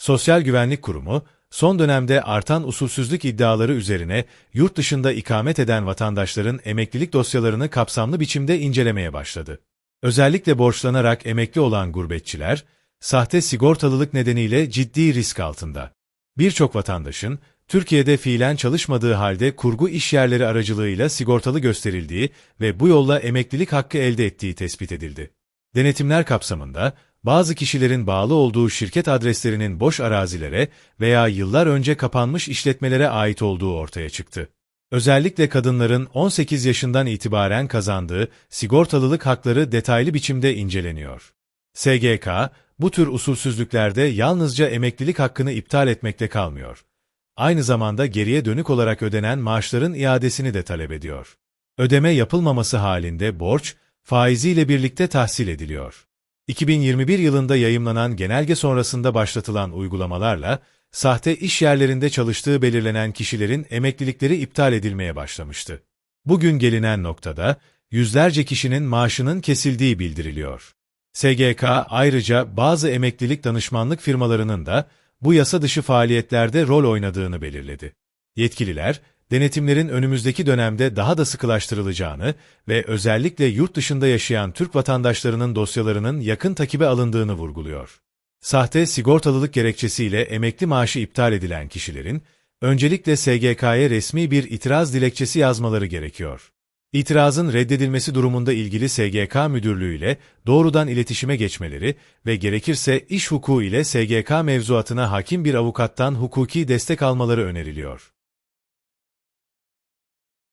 Sosyal Güvenlik Kurumu, son dönemde artan usulsüzlük iddiaları üzerine yurt dışında ikamet eden vatandaşların emeklilik dosyalarını kapsamlı biçimde incelemeye başladı. Özellikle borçlanarak emekli olan gurbetçiler, sahte sigortalılık nedeniyle ciddi risk altında. Birçok vatandaşın, Türkiye'de fiilen çalışmadığı halde kurgu iş yerleri aracılığıyla sigortalı gösterildiği ve bu yolla emeklilik hakkı elde ettiği tespit edildi. Denetimler kapsamında, bazı kişilerin bağlı olduğu şirket adreslerinin boş arazilere veya yıllar önce kapanmış işletmelere ait olduğu ortaya çıktı. Özellikle kadınların 18 yaşından itibaren kazandığı sigortalılık hakları detaylı biçimde inceleniyor. SGK, bu tür usulsüzlüklerde yalnızca emeklilik hakkını iptal etmekte kalmıyor. Aynı zamanda geriye dönük olarak ödenen maaşların iadesini de talep ediyor. Ödeme yapılmaması halinde borç, faiziyle birlikte tahsil ediliyor. 2021 yılında yayımlanan genelge sonrasında başlatılan uygulamalarla, sahte iş yerlerinde çalıştığı belirlenen kişilerin emeklilikleri iptal edilmeye başlamıştı. Bugün gelinen noktada, yüzlerce kişinin maaşının kesildiği bildiriliyor. SGK ayrıca bazı emeklilik danışmanlık firmalarının da bu yasa dışı faaliyetlerde rol oynadığını belirledi. Yetkililer, denetimlerin önümüzdeki dönemde daha da sıkılaştırılacağını ve özellikle yurt dışında yaşayan Türk vatandaşlarının dosyalarının yakın takibe alındığını vurguluyor. Sahte sigortalılık gerekçesiyle emekli maaşı iptal edilen kişilerin, öncelikle SGK'ya resmi bir itiraz dilekçesi yazmaları gerekiyor. İtirazın reddedilmesi durumunda ilgili SGK müdürlüğü ile doğrudan iletişime geçmeleri ve gerekirse iş hukuku ile SGK mevzuatına hakim bir avukattan hukuki destek almaları öneriliyor.